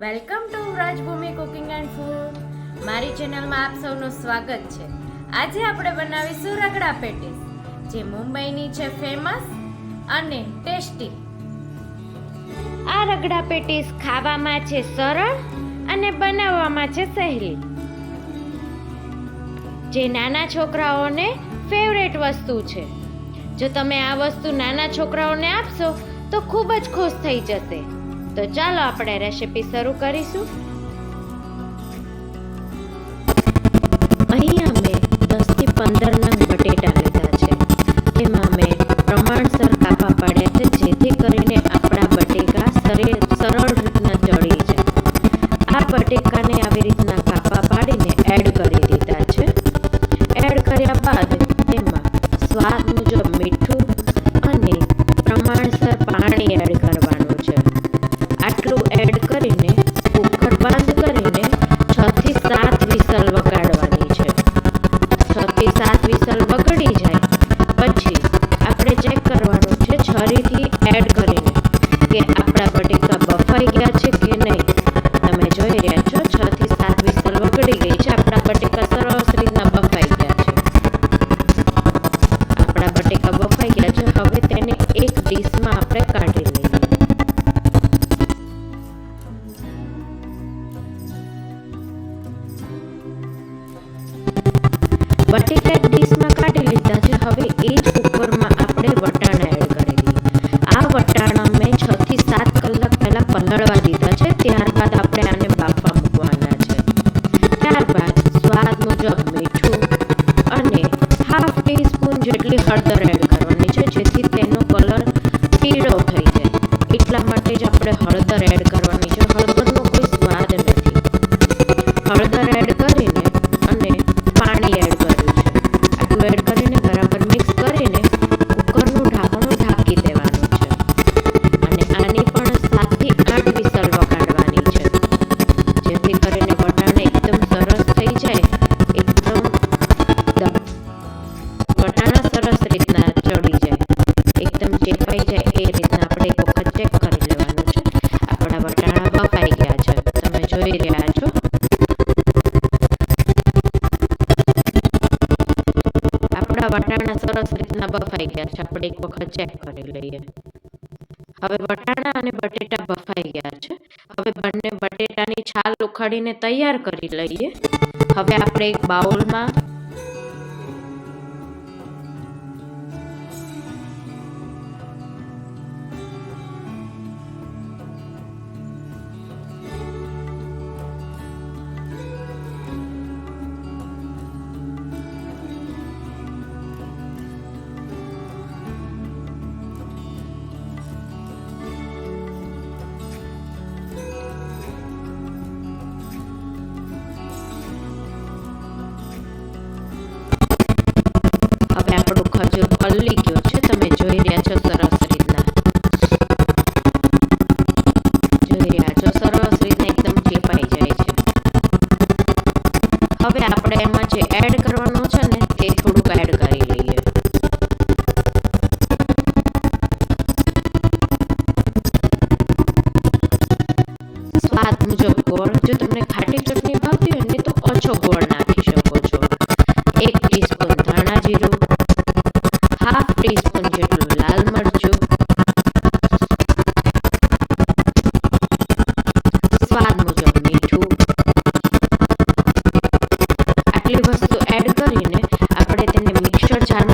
Welcome to Rajbhoomi cooking and food. મારી ચેનલમાં આપ સૌનું સ્વાગત છે. આજે આપણે બનાવીશું રગડા પેટીસ, જે મુંબઈની છે ફેમસ અને ટેસ્ટી. આ રગડા પેટીસ ખાવામાં છે સરળ અને બનાવવામાં છે સહેલી. જે નાના છોકરાઓને ફેવરેટ વસ્તુ છે. જો તમે આ વસ્તુ નાના છોકરાઓને આપશો, તો ખૂબ જ ખુશ થઈ જશે. તો ચાલો આપણે રેસીપી શરૂ કરીશું. સાત વિશાળ immediately hurt the red. વટાણા સરસ રીતના બફાઈ ગયા છે. આપણે એક વખત ચેક કરી લઈએ. હવે વટાણા અને બટેટા બફાઈ ગયા છે. હવે બંને બટેટાની છાલ ઉખાડીને તૈયાર કરી લઈએ. હવે આપણે એક બાઉલમાં હવે આપણો ખર્ચો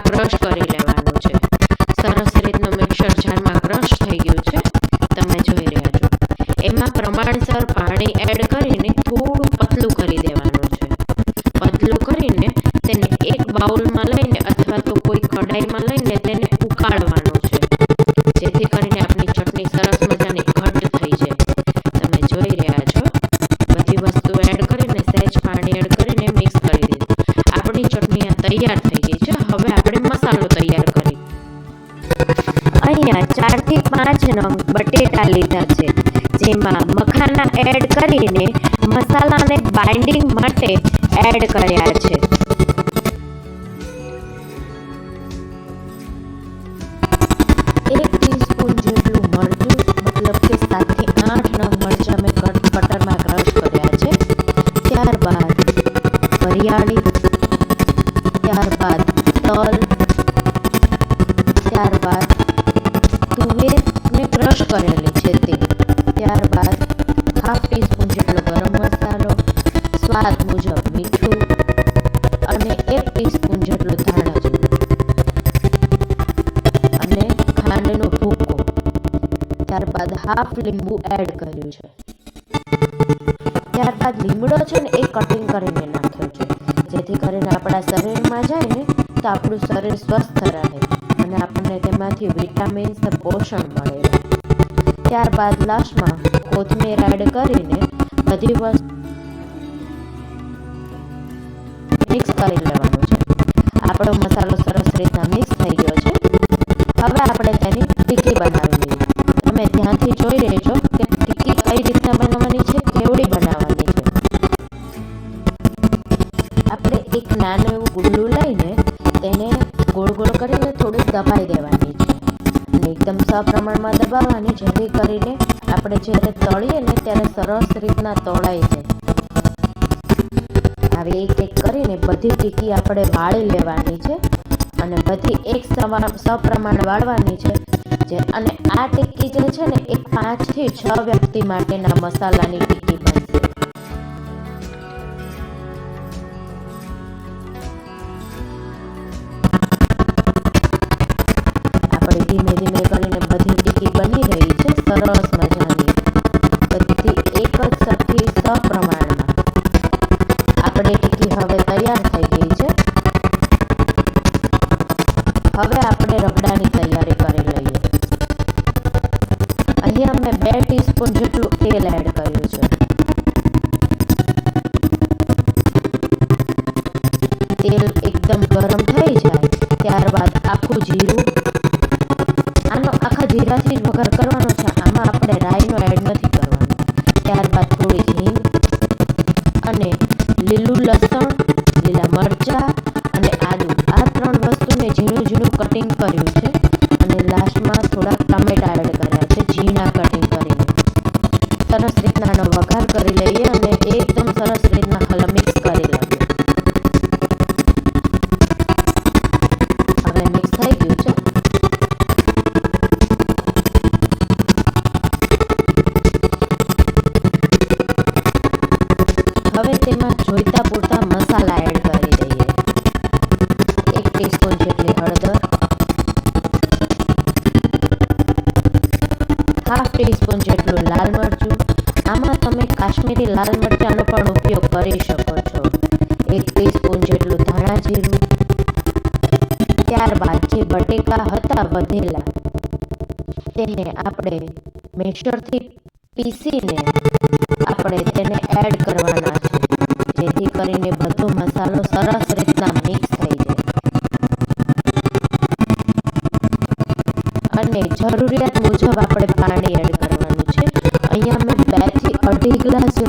programa ચારથી પાંચ નંગ બટેટા લીધા છે, જેમાં મખાના એડ કરીને મસાલાને બાઇન્ડિંગ માટે એડ કર્યા છે. આઠ નંગ મરચાં મેં કર્યા છે. ત્યારબાદ ત્યારબાદ તલ, ત્યારબાદ લીંબુ એડ કર્યું છે. ત્યારબાદ લીમડો છે ને એ કટિંગ કરીને નાખ્યો છે. જેથી કરીને આપણા શરીરમાં જાય ને તો આપણું શરીર સ્વસ્થ રહે અને આપણને તેમાંથી વિટામિન્સ પોષણ મળે. ત્યારબાદ લાસ્ટમાં કોથમીર એડ કરીને બધી વસ્તુ મિક્સ કરી લેવા સરસ રીતના તળાઈ જાય આવી એક એક કરીને બધી ટીકી આપણે વાળી લેવાની છે અને બધી એક સમાન સપ્રમાણ વાળવાની છે. જે, અને આ ટીકી જે છે ને એક પાંચથી છ વ્યક્તિ માટેના મસાલાની ટીકી બનશે. તેલ એકદમ ગરમ થઈ જાય, ત્યારબાદ આખું જીરું. આનો આખા જીરાથી જ વઘાર કરવાનો છે, આમાં આપણે રાઈનો એડ નથી કરવાનો. ત્યારબાદ થોડી હિંગ અને લીલું લસણ, લીલા મરચાં અને આદું. આ ત્રણ વસ્તુને ઝીણું ઝીણું કટિંગ કર્યું છે. ટીસ્પૂન જેટલું લાલ મરચું, આમાં તમે કાશ્મીરી લાલ મરચાંનો પણ ઉપયોગ કરી શકો છો. એક ટીસ્પૂન જેટલું ધાણા જીરું, ત્યારબાદ જે બટેકા હતા વધેલા, તેને આપણે મેશરથી પીસીને આપણે તેને એડ કરવાના છે, જેથી કરીને બધો મસાલો સરસ રીતના મિક્સ થઈ જાય. અને જરૂરિયાત મુજબ આપણે clase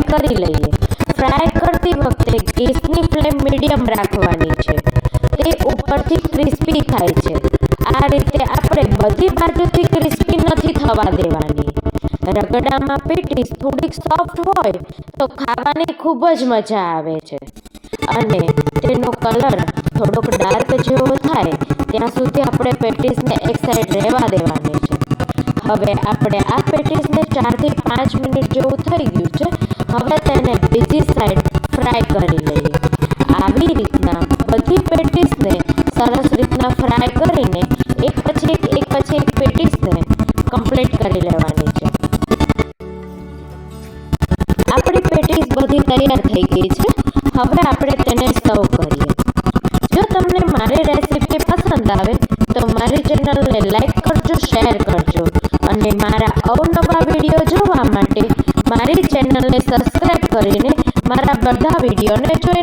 ફ્રાય કરી લઈએ. ફ્રાય કરતી વખતે ગેસની ફ્લેમ મીડિયમ રાખવાની છે. તે ઉપરથી ક્રિસ્પી થાય છે. આ રીતે આપણે બધી બાજુથી ક્રિસ્પી નથી થવા દેવાની. રગડામાં પેટીસ થોડીક સોફ્ટ હોય તો ખાવાની ખૂબ જ મજા આવે છે. અને તેનો કલર થોડોક ડાર્ક જેવો થાય ત્યાં સુધી આપણે પેટીસને એક સાઈડ રહેવા દેવાની છે. હવે આપણે આ પેટીસને ચારથી પાંચ મિનિટ જેવું થઈ ગયું છે. હવે તેને બીજી સાઈડ ફ્રાય કરી લઈએ. આવી રીતના બધી પેટીસને સરસ રીતના ફ્રાય કરીને એક પછી એક પછી એક પેટીસને કમ્પ્લીટ કરી લેવાની છે. આપણી પેટીસ બધી તૈયાર થઈ ગઈ છે. હવે આપણે બધા વિડીયોને જોઈને